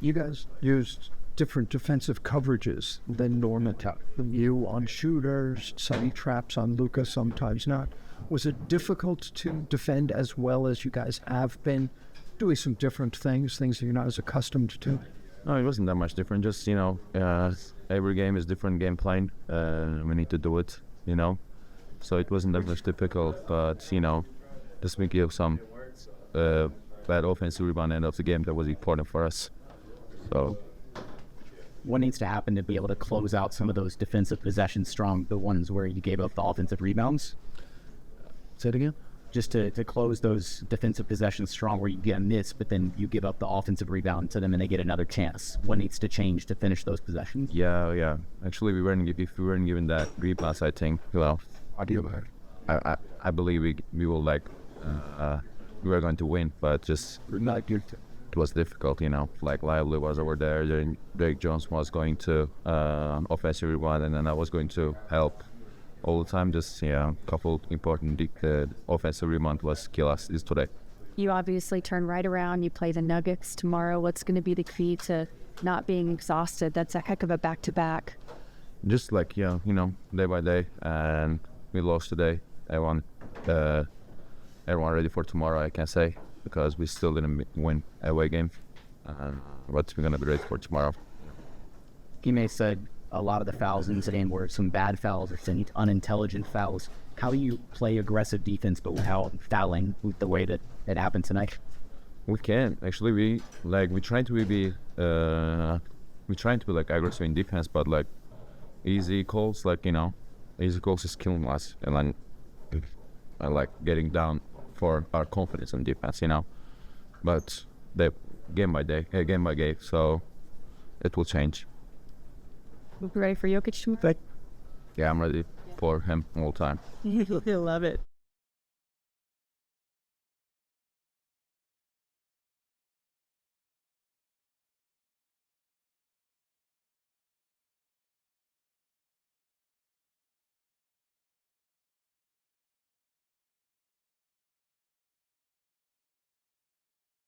You guys used different defensive coverages than Norman took. You on shooters, Sonny traps on Luca, sometimes not. Was it difficult to defend as well as you guys have been, doing some different things, things that you're not as accustomed to? No, it wasn't that much different. Just you know, uh, every game is different game plan. Uh, we need to do it. You know, so it wasn't that much difficult. But you know, just we give some uh, bad offensive rebound end of the game that was important for us. So What needs to happen to be able to close out some of those defensive possessions strong, the ones where you gave up the offensive rebounds? say it again. Just to, to close those defensive possessions strong where you get a miss, but then you give up the offensive rebound to them and they get another chance. What needs to change to finish those possessions? Yeah, yeah. Actually, we weren't. If we weren't given that rebounds, I think you know, I, I, I believe we we will like uh, we were going to win, but just it was difficult, you know. Like Lively was over there, then Drake Jones was going to uh, offensive rebound, and then I was going to help all the time. Just yeah, couple important uh, offensive rebound was kill us is today. You obviously turn right around. You play the Nuggets tomorrow. What's going to be the key to not being exhausted? That's a heck of a back to back. Just like yeah, you know, day by day, and we lost today. Everyone, uh, everyone ready for tomorrow. I can say because we still didn't win away game, uh, but we're gonna be ready for tomorrow. Ime said a lot of the fouls in this game were some bad fouls or some unintelligent fouls. How do you play aggressive defense but without fouling with the way that it happened tonight? We can actually. We like we trying to be uh, we trying to be like aggressive in defense, but like easy calls, like you know, easy calls is killing us, and then I like getting down for our confidence in defense, you know. But they game by day, uh, game by game, so it will change. You ready for Jokic to Yeah, I'm ready for him all the time. Love it.